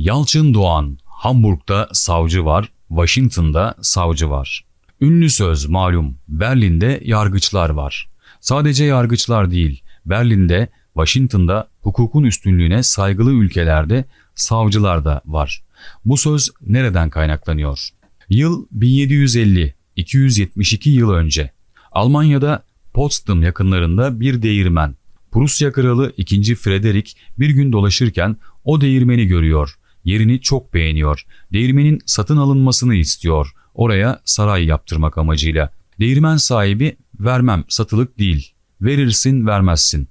Yalçın Doğan, Hamburg'da savcı var, Washington'da savcı var. Ünlü söz malum, Berlin'de yargıçlar var. Sadece yargıçlar değil, Berlin'de, Washington'da hukukun üstünlüğüne saygılı ülkelerde savcılar da var. Bu söz nereden kaynaklanıyor? Yıl 1750, 272 yıl önce. Almanya'da Potsdam yakınlarında bir değirmen. Prusya Kralı 2. Frederick bir gün dolaşırken o değirmeni görüyor. Yerini çok beğeniyor. Değirmenin satın alınmasını istiyor. Oraya saray yaptırmak amacıyla. Değirmen sahibi vermem satılık değil. Verirsin vermezsin.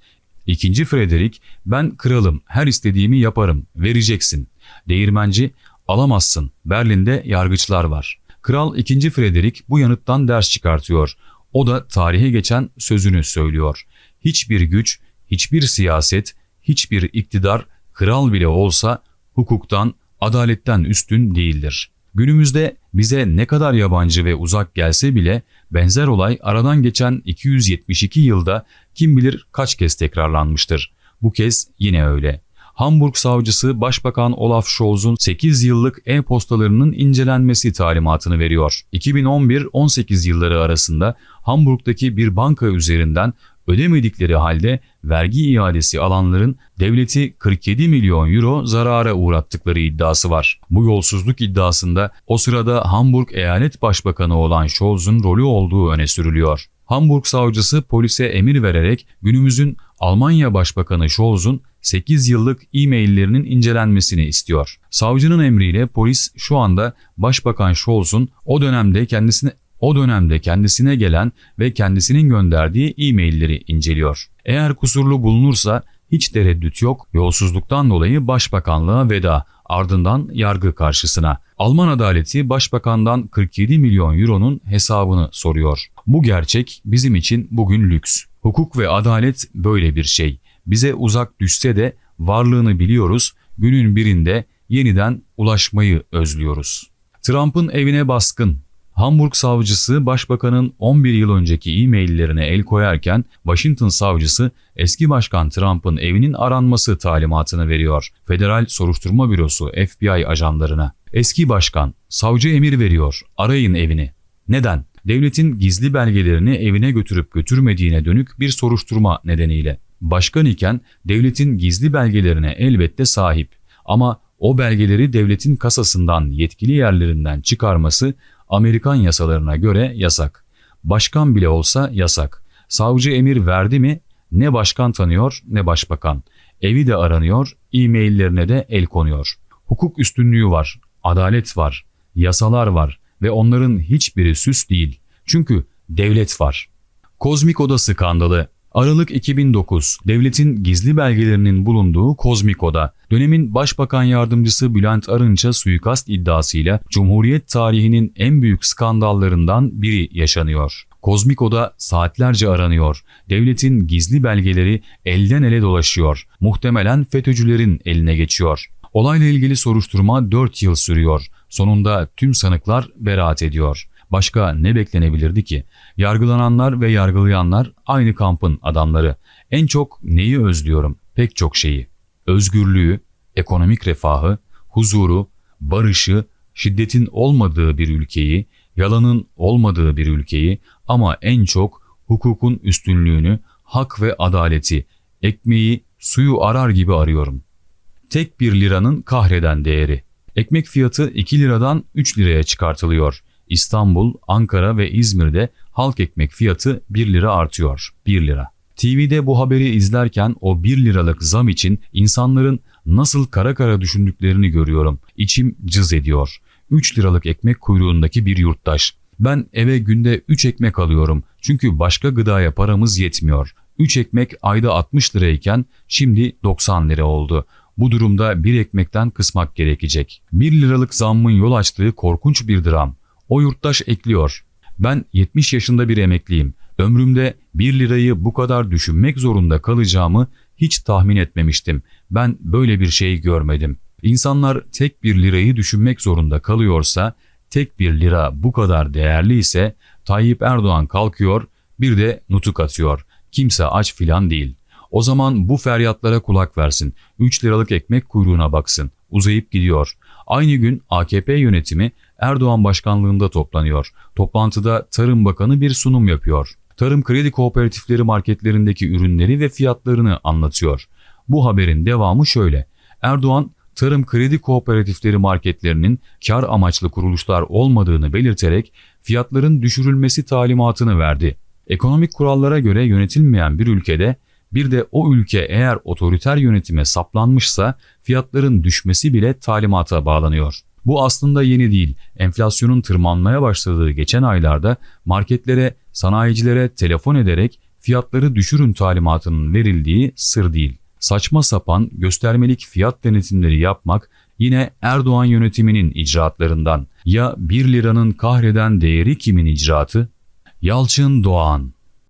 İkinci Frederick ben kralım her istediğimi yaparım vereceksin. Değirmenci alamazsın Berlin'de yargıçlar var. Kral 2. Frederick bu yanıttan ders çıkartıyor. O da tarihe geçen sözünü söylüyor. Hiçbir güç, hiçbir siyaset, hiçbir iktidar kral bile olsa hukuktan, adaletten üstün değildir. Günümüzde bize ne kadar yabancı ve uzak gelse bile benzer olay aradan geçen 272 yılda kim bilir kaç kez tekrarlanmıştır. Bu kez yine öyle. Hamburg savcısı Başbakan Olaf Scholz'un 8 yıllık e-postalarının incelenmesi talimatını veriyor. 2011-18 yılları arasında Hamburg'daki bir banka üzerinden ödemedikleri halde vergi iadesi alanların devleti 47 milyon euro zarara uğrattıkları iddiası var. Bu yolsuzluk iddiasında o sırada Hamburg Eyalet Başbakanı olan Scholz'un rolü olduğu öne sürülüyor. Hamburg savcısı polise emir vererek günümüzün Almanya Başbakanı Scholz'un 8 yıllık e-maillerinin incelenmesini istiyor. Savcının emriyle polis şu anda Başbakan Scholz'un o dönemde kendisine o dönemde kendisine gelen ve kendisinin gönderdiği e-mailleri inceliyor. Eğer kusurlu bulunursa hiç tereddüt yok, yolsuzluktan dolayı başbakanlığa veda, ardından yargı karşısına. Alman adaleti başbakandan 47 milyon euronun hesabını soruyor. Bu gerçek bizim için bugün lüks. Hukuk ve adalet böyle bir şey. Bize uzak düşse de varlığını biliyoruz, günün birinde yeniden ulaşmayı özlüyoruz. Trump'ın evine baskın, Hamburg savcısı başbakanın 11 yıl önceki e-maillerine el koyarken Washington savcısı eski başkan Trump'ın evinin aranması talimatını veriyor. Federal Soruşturma Bürosu FBI ajanlarına. Eski başkan, savcı emir veriyor, arayın evini. Neden? Devletin gizli belgelerini evine götürüp götürmediğine dönük bir soruşturma nedeniyle. Başkan iken devletin gizli belgelerine elbette sahip ama o belgeleri devletin kasasından yetkili yerlerinden çıkarması Amerikan yasalarına göre yasak. Başkan bile olsa yasak. Savcı emir verdi mi ne başkan tanıyor ne başbakan. Evi de aranıyor, e-maillerine de el konuyor. Hukuk üstünlüğü var, adalet var, yasalar var ve onların hiçbiri süs değil. Çünkü devlet var. Kozmik Oda skandalı Aralık 2009, devletin gizli belgelerinin bulunduğu Kozmik Oda, dönemin Başbakan Yardımcısı Bülent Arınç'a suikast iddiasıyla Cumhuriyet tarihinin en büyük skandallarından biri yaşanıyor. Kozmik Oda saatlerce aranıyor. Devletin gizli belgeleri elden ele dolaşıyor. Muhtemelen FETÖ'cülerin eline geçiyor. Olayla ilgili soruşturma 4 yıl sürüyor. Sonunda tüm sanıklar beraat ediyor. Başka ne beklenebilirdi ki? Yargılananlar ve yargılayanlar aynı kampın adamları. En çok neyi özlüyorum? Pek çok şeyi. Özgürlüğü, ekonomik refahı, huzuru, barışı, şiddetin olmadığı bir ülkeyi, yalanın olmadığı bir ülkeyi ama en çok hukukun üstünlüğünü, hak ve adaleti, ekmeği, suyu arar gibi arıyorum. Tek bir liranın kahreden değeri. Ekmek fiyatı 2 liradan 3 liraya çıkartılıyor. İstanbul, Ankara ve İzmir'de halk ekmek fiyatı 1 lira artıyor. 1 lira. TV'de bu haberi izlerken o 1 liralık zam için insanların nasıl kara kara düşündüklerini görüyorum. İçim cız ediyor. 3 liralık ekmek kuyruğundaki bir yurttaş. Ben eve günde 3 ekmek alıyorum çünkü başka gıdaya paramız yetmiyor. 3 ekmek ayda 60 lirayken şimdi 90 lira oldu. Bu durumda bir ekmekten kısmak gerekecek. 1 liralık zammın yol açtığı korkunç bir dram. O yurttaş ekliyor. Ben 70 yaşında bir emekliyim. Ömrümde 1 lirayı bu kadar düşünmek zorunda kalacağımı hiç tahmin etmemiştim. Ben böyle bir şey görmedim. İnsanlar tek bir lirayı düşünmek zorunda kalıyorsa, tek bir lira bu kadar değerli ise Tayyip Erdoğan kalkıyor bir de nutuk atıyor. Kimse aç filan değil. O zaman bu feryatlara kulak versin. 3 liralık ekmek kuyruğuna baksın. uzayıp gidiyor. Aynı gün AKP yönetimi Erdoğan başkanlığında toplanıyor. Toplantıda Tarım Bakanı bir sunum yapıyor. Tarım kredi kooperatifleri marketlerindeki ürünleri ve fiyatlarını anlatıyor. Bu haberin devamı şöyle. Erdoğan tarım kredi kooperatifleri marketlerinin kar amaçlı kuruluşlar olmadığını belirterek fiyatların düşürülmesi talimatını verdi. Ekonomik kurallara göre yönetilmeyen bir ülkede bir de o ülke eğer otoriter yönetime saplanmışsa fiyatların düşmesi bile talimata bağlanıyor. Bu aslında yeni değil. Enflasyonun tırmanmaya başladığı geçen aylarda marketlere, sanayicilere telefon ederek fiyatları düşürün talimatının verildiği sır değil. Saçma sapan göstermelik fiyat denetimleri yapmak yine Erdoğan yönetiminin icraatlarından. Ya 1 liranın kahreden değeri kimin icraatı? Yalçın Doğan